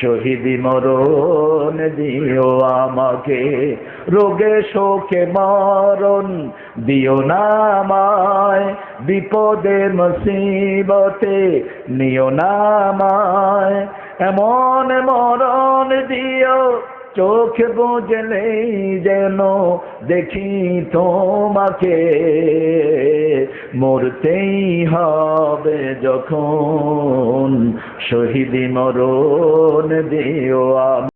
শহীদি মরণ দিও আমাকে। রোগে, শোকে মরণ দিও না আমায়। বিপদে, মুসিবতে নিও না আমায়। এমন মরণ দিও, চোখ বুঝলেই যেন দেখি তোমাকে। মরতেই হবে যখন শহীদি মরণ দিও